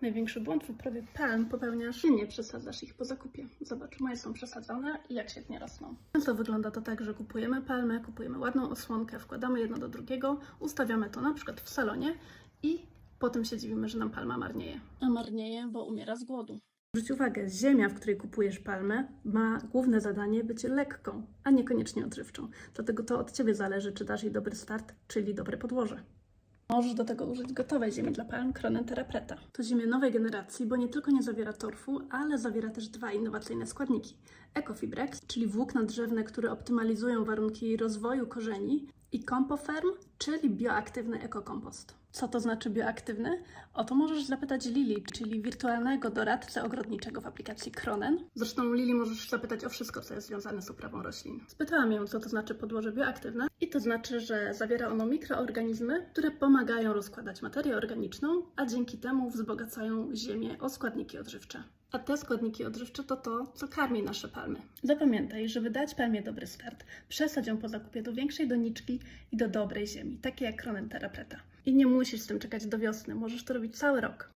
Największy błąd w uprawie palm popełniasz, że nie przesadzasz ich po zakupie. Zobacz, moje są przesadzone i jak świetnie rosną. Często wygląda to tak, że kupujemy palmę, kupujemy ładną osłonkę, wkładamy jedno do drugiego, ustawiamy to na przykład w salonie i potem się dziwimy, że nam palma marnieje. A marnieje, bo umiera z głodu. Zwróć uwagę, ziemia, w której kupujesz palmę, ma główne zadanie być lekką, a niekoniecznie odżywczą. Dlatego to od Ciebie zależy, czy dasz jej dobry start, czyli dobre podłoże. Możesz do tego użyć gotowej ziemi dla palm Cronen Terrapreta. To ziemia nowej generacji, bo nie tylko nie zawiera torfu, ale zawiera też dwa innowacyjne składniki. Ecofibrex, czyli włókna drzewne, które optymalizują warunki rozwoju korzeni i Compoferm, czyli bioaktywny ekokompost. Co to znaczy bioaktywny? O to możesz zapytać Lili, czyli wirtualnego doradcę ogrodniczego w aplikacji Cronen. Zresztą Lili możesz zapytać o wszystko, co jest związane z uprawą roślin. Spytałam ją, co to znaczy podłoże bioaktywne i to znaczy, że zawiera ono mikroorganizmy, które pomagają rozkładać materię organiczną, a dzięki temu wzbogacają ziemię o składniki odżywcze. A te składniki odżywcze to to, co karmi nasze palmy. Zapamiętaj, żeby dać palmie dobry start, przesadź ją po zakupie do większej doniczki i do dobrej ziemi, takiej jak Cronen Terrapreta. I nie musisz z tym czekać do wiosny, możesz to robić cały rok.